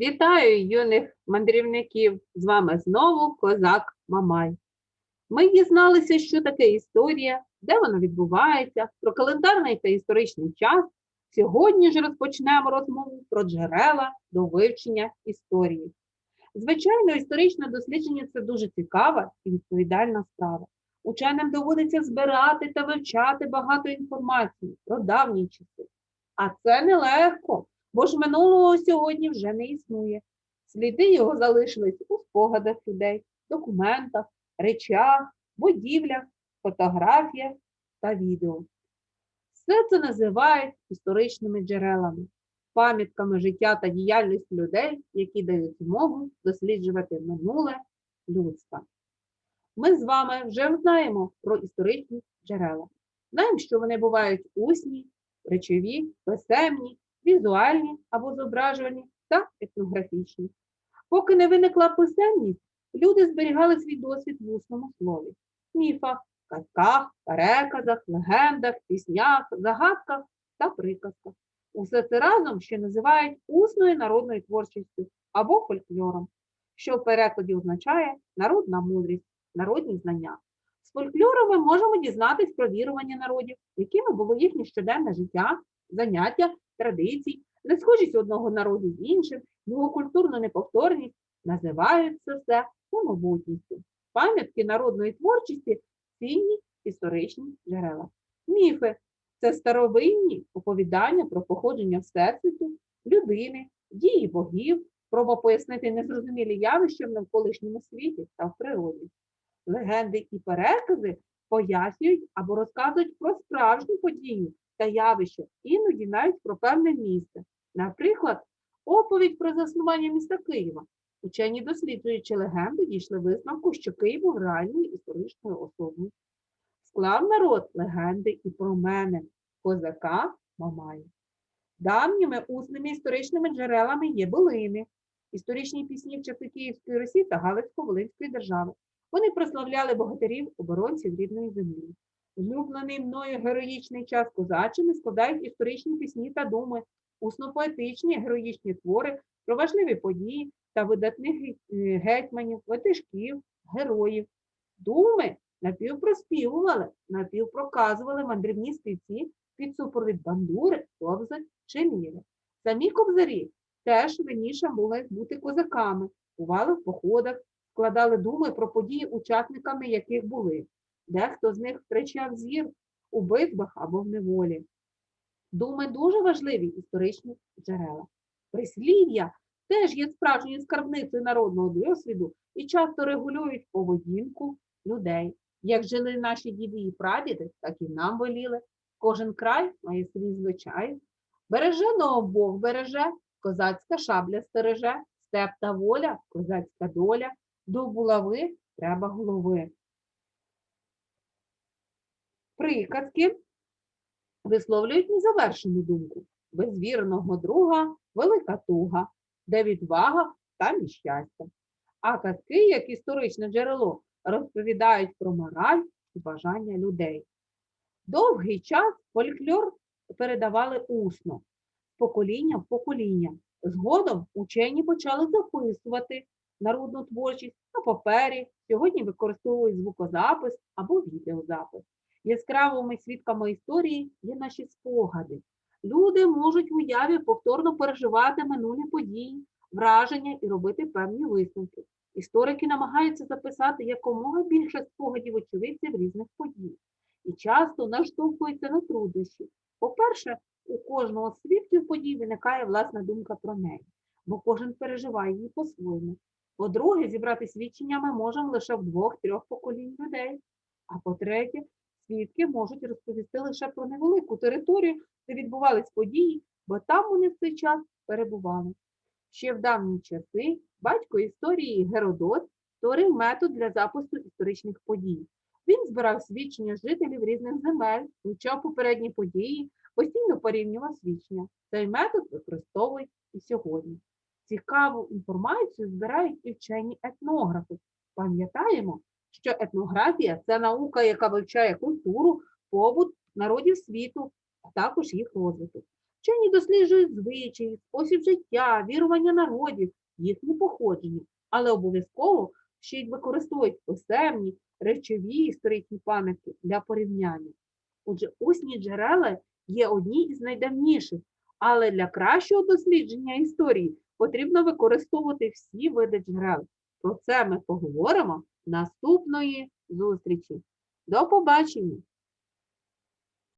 Вітаю юних мандрівників! З вами знову козак Мамай. Ми дізналися, що таке історія, де вона відбувається, про календарний та історичний час. Сьогодні ж розпочнемо розмову про джерела до вивчення історії. Звичайно, історичне дослідження це дуже цікава і відповідальна справа. Ученим доводиться збирати та вивчати багато інформації про давні часи. А це нелегко, бо ж минулого сьогодні вже не існує. Сліди його залишились у спогадах людей, документах, речах, будівлях, фотографіях та відео. Все це називають історичними джерелами, пам'ятками життя та діяльності людей, які дають змогу досліджувати минуле людства. Ми з вами вже знаємо про історичні джерела. Знаємо, що вони бувають усні, речові, писемні, візуальні або зображувальні та етнографічні. Поки не виникла писемність, люди зберігали свій досвід в усному слові, міфах, казках, переказах, легендах, піснях, загадках та приказках. Усе це разом ще називають усною народною творчістю або фольклором, що в перекладі означає народна мудрість, народні знання. З фольклору ми можемо дізнатись про вірування народів, якими було їхнє щоденне життя, заняття, традиції, несхожість одного народу з іншим, його культурну неповторність, називають це все самобутністю. Пам'ятки народної творчості цінні історичні джерела. Міфи це старовинні оповідання про походження Всесвіту, людини, дії богів, спроба пояснити незрозумілі явища в навколишньому світі та в природі. Легенди і перекази пояснюють або розказують про справжні події та явища, іноді навіть про певне місце. Наприклад, оповідь про заснування міста Києва. Учені, досліджуючи легенду, дійшли висновку, що Київ був реальною історичною особою. Склав народ легенди і про мене, козака Мамая. Давніми усними історичними джерелами є билини, історичні пісні в часи Київської Русі та Галицько-Волинської держави. Вони прославляли богатирів, оборонців рідної землі. Улюблений мною героїчний час козачини складають історичні пісні та думи, усно-поетичні героїчні твори про важливі події та видатних е, гетьманів, ватажків, героїв. Думи напівпроспівували, напівпроказували мандрівні співці під супровід бандури, кобзи чи ліри. Самі кобзарі теж раніше могли бути козаками, бували в походах, складали думи про події, учасниками яких були. Дехто з них втрачав зір у битвах або в неволі. Думи дуже важливі історичні джерела. Прислів'я теж є справжньою скарбницею народного досвіду і часто регулюють поведінку людей. Як жили наші діди і прадіди, так і нам воліли. Кожен край має свій звичай. Береженого Бог береже, козацька шабля стереже, степ та воля, козацька доля, до булави треба голови. Приказки висловлюють незавершену думку. Без вірного друга велика туга, де відвага та нещастя. А казки, як історичне джерело, розповідають про мораль і бажання людей. Довгий час фольклор передавали усно, покоління в покоління. Згодом учені почали записувати народну творчість на папері, сьогодні використовують звукозапис або відеозапис. Яскравими свідками історії є наші спогади. Люди можуть в уяві повторно переживати минулі події, враження і робити певні висновки. Історики намагаються записати якомога більше спогадів очевидців різних подій і часто наштовхуються на труднощі. По-перше, у кожного з свідків подій виникає власна думка про неї, бо кожен переживає її по-своєму. По-друге, зібрати свідчення ми можемо лише в двох-трьох поколінь людей. А по-третє, свідки можуть розповісти лише про невелику територію, де відбувались події, бо там вони в цей час перебували. Ще в давні часи батько історії Геродот створив метод для запису історичних подій. Він збирав свідчення жителів різних земель, вивчав попередні події, постійно порівнював свідчення. Цей метод використовують і сьогодні. Цікаву інформацію збирають і вчені етнографи. Пам'ятаємо, що етнографія це наука, яка вивчає культуру, побут народів світу, а також їх розвиток. Вчені досліджують звичаї, спосіб життя, вірування народів, їхнє походження, але обов'язково ще й використовують писемні, речові історичні пам'ятки для порівняння. Отже, усні джерела є одні із найдавніших, але для кращого дослідження історії потрібно використовувати всі види джерел. Про це ми поговоримо наступної зустрічі. До побачення!